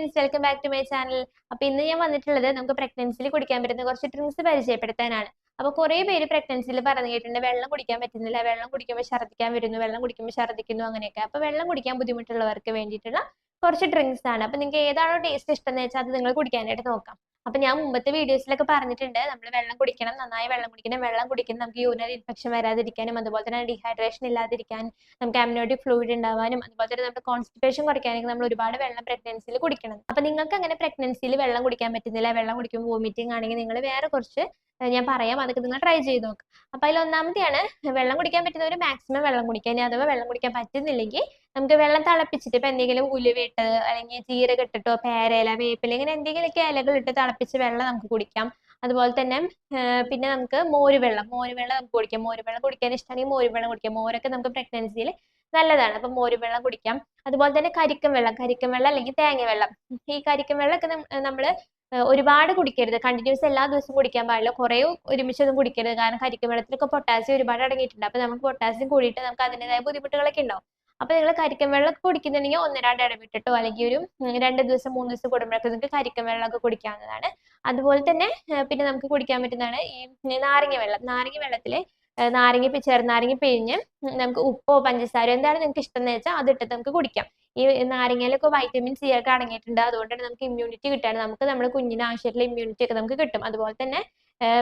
Friends welcome back to my channel അപ്പൊ ഇന്ന് ഞാൻ വന്നിട്ടുള്ളത് നമുക്ക് പ്രഗ്നൻസിയിൽ കുടിക്കാൻ പറ്റുന്ന കുറച്ച് ഡ്രിങ്ക്സ് പരിചയപ്പെടുത്താനാണ്. അപ്പൊ കുറെ പേര് പ്രഗ്നൻസിയിൽ പറഞ്ഞു കേട്ടിട്ടുണ്ട് വെള്ളം കുടിക്കാൻ പറ്റുന്നില്ല വെള്ളം കുടിക്കുമ്പോൾ ഛർദ്ദിക്കാൻ വരുന്നു വെള്ളം കുടിക്കുമ്പോൾ ഛർദ്ദിക്കുന്നു അങ്ങനെയൊക്കെ. അപ്പൊ വെള്ളം കുടിക്കാൻ ബുദ്ധിമുട്ടുള്ളവർക്ക് വേണ്ടിയിട്ടുള്ള കുറച്ച് ഡ്രിങ്ക്സ് ആണ്. അപ്പൊ നിങ്ങൾക്ക് ഏതാണോ ടേസ്റ്റ് ഇഷ്ടം എന്ന് വെച്ചാൽ അത് നിങ്ങൾ കുടിക്കാനായിട്ട് നോക്കാം. അപ്പൊ ഞാൻ മുമ്പത്തെ വീഡിയോസിലൊക്കെ പറഞ്ഞിട്ടുണ്ട്. നമ്മൾ വെള്ളം കുടിക്കണം നന്നായി വെള്ളം കുടിക്കണം. വെള്ളം കുടിക്കണം നമുക്ക് യൂറിനറി ഇൻഫെക്ഷൻ വരാതിരിക്കാനും അതുപോലെ തന്നെ ഡീഹൈഡ്രേഷൻ ഇല്ലാതിരിക്കാൻ നമുക്ക് അമ്നോട്ടിക് ഫ്ലൂയിഡ് ഉണ്ടാവാനും അതുപോലെ തന്നെ നമ്മുടെ കോൺസ്റ്റിപ്പേഷൻ കുറയ്ക്കാനൊക്കെ നമ്മൾ ഒരുപാട് വെള്ളം പ്രഗ്നൻസിയിൽ കുടിക്കണം. അപ്പൊ നിങ്ങൾക്ക് അങ്ങനെ പ്രഗ്നൻസിയിൽ വെള്ളം കുടിക്കാൻ പറ്റുന്നില്ല വെള്ളം കുടിക്കുമ്പോൾ വോമിറ്റിംഗ് ആണെങ്കിൽ നിങ്ങൾ വേറെ കുറച്ച് ഞാൻ പറയാം. അതൊക്കെ നിങ്ങൾ ട്രൈ ചെയ്ത് നോക്കുക അപ്പൊ അതിൽ ഒന്നാമത്തെയാണ് വെള്ളം കുടിക്കാൻ പറ്റുന്നവർ മാക്സിമം വെള്ളം കുടിക്കുക ഇനി അഥവാ വെള്ളം കുടിക്കാൻ പറ്റുന്നില്ലെങ്കിൽ നമുക്ക് വെള്ളം തിളപ്പിച്ചിട്ട് ഇപ്പൊ എന്തെങ്കിലും ഉലുവിട്ട് അല്ലെങ്കിൽ ജീരക ഇട്ടിട്ടോ പേരയില വേപ്പില ഇങ്ങനെ എന്തെങ്കിലുമൊക്കെ ഇലകൾ ഇട്ട് തിളപ്പിച്ച് വെള്ളം നമുക്ക് കുടിക്കാം. അതുപോലെ തന്നെ പിന്നെ നമുക്ക് മോര് വെള്ളം മോര് വെള്ളം നമുക്ക് കുടിക്കാം. മോര് വെള്ളം കുടിക്കാൻ ഇഷ്ടമാണെങ്കിൽ മോര് വെള്ളം കുടിക്കാം. മോരൊക്കെ നമുക്ക് പ്രഗ്നൻസിയിൽ നല്ലതാണ്. അപ്പൊ മോര് വെള്ളം കുടിക്കാം. അതുപോലെ തന്നെ കരിക്കും വെള്ളം കരിക്കും വെള്ളം അല്ലെങ്കിൽ തേങ്ങ വെള്ളം. ഈ കരിക്കും വെള്ളമൊക്കെ നമ്മൾ ഒരുപാട് കുടിക്കരുത്. കണ്ടിന്യൂസ് എല്ലാ ദിവസവും കുടിക്കാൻ പാടില്ല. കുറേ ഒരുമിച്ചൊന്നും കുടിക്കരുത്. കാരണം കരിക്കും വെള്ളത്തിലൊക്കെ പൊട്ടാസ്യം ഒരുപാട് അടങ്ങിയിട്ടുണ്ട്. അപ്പൊ നമുക്ക് പൊട്ടാസ്യം കൂടിയിട്ട് നമുക്ക് അതിന്റെതായ ബുദ്ധിമുട്ടുകളൊക്കെ ഉണ്ടാവും. അപ്പൊ നിങ്ങൾ കരിക്കൻ വെള്ളമൊക്കെ കുടിക്കുന്നുണ്ടെങ്കിൽ ഒന്ന് രണ്ട് ഇടവിട്ടിട്ടോ? അല്ലെങ്കിൽ ഒരു രണ്ട് ദിവസം മൂന്ന് ദിവസം കൂടുമ്പോഴൊക്കെ നിങ്ങൾക്ക് കരിക്കൻ വെള്ളമൊക്കെ കുടിക്കാവുന്നതാണ്. അതുപോലെ തന്നെ പിന്നെ നമുക്ക് കുടിക്കാൻ പറ്റുന്നതാണ് ഈ നാരങ്ങ വെള്ളം. നാരങ്ങ വെള്ളത്തിൽ നാരങ്ങ ചെറു നാരങ്ങ പിഴിഞ്ഞ് നമുക്ക് ഉപ്പോ പഞ്ചസാരയോ എന്താണ് നിങ്ങൾക്ക് ഇഷ്ടം എന്ന് വെച്ചാൽ അതിട്ട് നമുക്ക് കുടിക്കാം. ഈ നാരങ്ങയിലൊക്കെ വൈറ്റമിൻ സി ഒക്കെ അടങ്ങിയിട്ടുണ്ട്. അതുകൊണ്ടാണ് നമുക്ക് ഇമ്മ്യൂണിറ്റി കിട്ടാണ് നമുക്ക് നമ്മുടെ കുഞ്ഞിന് ആവശ്യമായിട്ടുള്ള ഇമ്മ്യൂണിറ്റി ഒക്കെ നമുക്ക് കിട്ടും. അതുപോലെ തന്നെ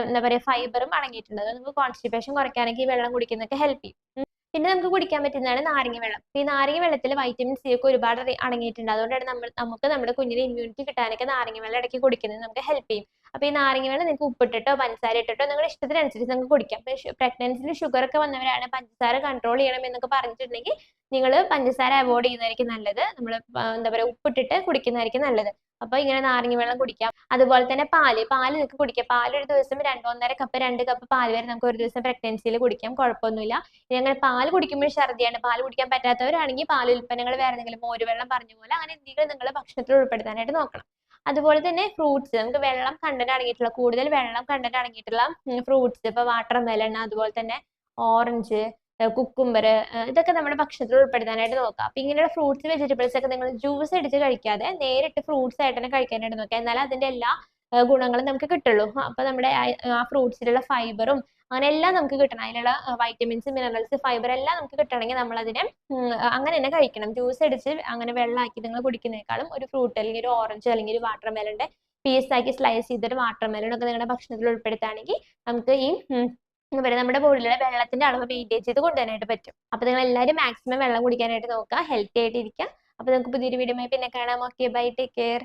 എന്താ പറയുക ഫൈബറും അടങ്ങിയിട്ടുണ്ട്. അത് നമുക്ക് കോൺസ്റ്റിപ്പേഷൻ കുറയ്ക്കാനൊക്കെ ഈ വെള്ളം കുടിക്കുന്നതൊക്കെ ഹെൽപ്പ് ചെയ്യും. പിന്നെ നമുക്ക് കുടിക്കാൻ പറ്റുന്നതാണ് നാരങ്ങ വെള്ളം. ഈ നാരങ്ങ വെള്ളത്തിൽ വൈറ്റമിൻ സി ഒക്കെ ഒരുപാട് അടങ്ങിയിട്ടുണ്ട്. അതുകൊണ്ടാണ് നമ്മൾ നമുക്ക് നമ്മുടെ കുഞ്ഞിന് ഇമ്മ്യൂണിറ്റി കിട്ടാനൊക്കെ നാരങ്ങ വെള്ളം ഇടയ്ക്ക് കുടിക്കുന്നത് നമുക്ക് ഹെൽപ്പ് ചെയ്യും. അപ്പൊ ഈ നാരങ്ങ വെള്ളം നിങ്ങൾക്ക് ഉപ്പിട്ടിട്ടോ പഞ്ചസാര ഇട്ടിട്ടോ നിങ്ങളുടെ ഇഷ്ടത്തിനനുസരിച്ച് നിങ്ങൾക്ക് കുടിക്കാം. പ്രഗ്നൻസിയിൽ ഷുഗർ ഒക്കെ വന്നവരാണ് പഞ്ചസാര കൺട്രോൾ ചെയ്യണം എന്നൊക്കെ പറഞ്ഞിട്ടുണ്ടെങ്കിൽ നിങ്ങൾ പഞ്ചസാര അവോയ്ഡ് ചെയ്യുന്നതായിരിക്കും നല്ലത്. നമ്മൾ എന്താ പറയുക ഉപ്പിട്ടിട്ട് കുടിക്കുന്നതായിരിക്കും നല്ലത്. അപ്പൊ ഇങ്ങനെ നാരങ്ങ വെള്ളം കുടിക്കാം. അതുപോലെ തന്നെ പാൽ പാൽ നിങ്ങൾക്ക് കുടിക്കാം. പാൽ ഒരു ദിവസം രണ്ട് ഒന്നര കപ്പ് രണ്ട് കപ്പ് പാൽ വരെ നമുക്ക് ഒരു ദിവസം പ്രഗ്നൻസിയിൽ കുടിക്കാം. കുഴപ്പമൊന്നുമില്ല. ഇനി അങ്ങനെ പാൽ കുടിക്കുമ്പോൾ ഛർദിയാണ്. പാൽ കുടിക്കാൻ പറ്റാത്തവരാണെങ്കിൽ പാൽ ഉൽപ്പന്നങ്ങൾ വേറെ എന്തെങ്കിലും മോരുവെള്ളം പറഞ്ഞ പോലെ അങ്ങനെ എന്തെങ്കിലും നിങ്ങൾ ഭക്ഷണത്തിൽ ഉൾപ്പെടുത്താനായിട്ട് നോക്കണം. അതുപോലെ തന്നെ ഫ്രൂട്ട്സ് നമുക്ക് വെള്ളം കണ്ടന്റ് അടങ്ങിയിട്ടുള്ള കൂടുതൽ വെള്ളം കണ്ടന്റ് അടങ്ങിയിട്ടുള്ള ഫ്രൂട്ട്സ് ഇപ്പൊ വാട്ടർ മെലൺ അതുപോലെ തന്നെ ഓറഞ്ച് കുക്കുംബർ ഇതൊക്കെ നമ്മുടെ ഭക്ഷണത്തിൽ ഉൾപ്പെടുത്താനായിട്ട് നോക്കുക അപ്പൊ ഇങ്ങനെയുള്ള ഫ്രൂട്ട്സ് വെജിറ്റബിൾസ് ഒക്കെ നിങ്ങൾ ജ്യൂസ് അടിച്ച് കഴിക്കാതെ നേരിട്ട് ഫ്രൂട്ട്സ് ആയിട്ട് തന്നെ കഴിക്കാനായിട്ട് നോക്കുക എന്നാലേ അതിന്റെ എല്ലാ ഗുണങ്ങളും നമുക്ക് കിട്ടുള്ളൂ. അപ്പൊ നമ്മുടെ ആ- ആ ഫ്രൂട്ട്സിലുള്ള ഫൈബറും അങ്ങനെ എല്ലാം നമുക്ക് കിട്ടണം. അതിലുള്ള വൈറ്റമിൻസ് മിനറൽസ് ഫൈബർ എല്ലാം നമുക്ക് കിട്ടണമെങ്കിൽ നമ്മൾ അതിനെ അങ്ങനെ തന്നെ കഴിക്കണം. ജ്യൂസ് അടിച്ച് അങ്ങനെ വെള്ളമാക്കി നിങ്ങൾ കുടിക്കുന്നതിനേക്കാളും ഒരു ഫ്രൂട്ട് അല്ലെങ്കിൽ ഒരു ഓറഞ്ച് അല്ലെങ്കിൽ ഒരു വാട്ടർ മെലന്റെ പീസ് ആക്കി സ്ലൈസ് ചെയ്തിട്ട് വാട്ടർ മെലൺ ഒക്കെ നിങ്ങളുടെ ഭക്ഷണത്തിൽ ഉൾപ്പെടുത്തുകയാണെങ്കിൽ നമുക്ക് ഈ പറയുക നമ്മുടെ ബോഡിയിലെ വെള്ളത്തിന്റെ അളവ് മെയിന്റെയിൻ ചെയ്ത് കൊണ്ടുവരാനായിട്ട് പറ്റും. അപ്പൊ നിങ്ങൾ എല്ലാവരും മാക്സിമം വെള്ളം കുടിക്കാനായിട്ട് നോക്കുക ഹെൽത്തി ആയിട്ട് ഇരിക്കുക. അപ്പൊ നമുക്ക് പുതിയൊരു വീഡിയോ പിന്നെ കാണാം. Okay bye take care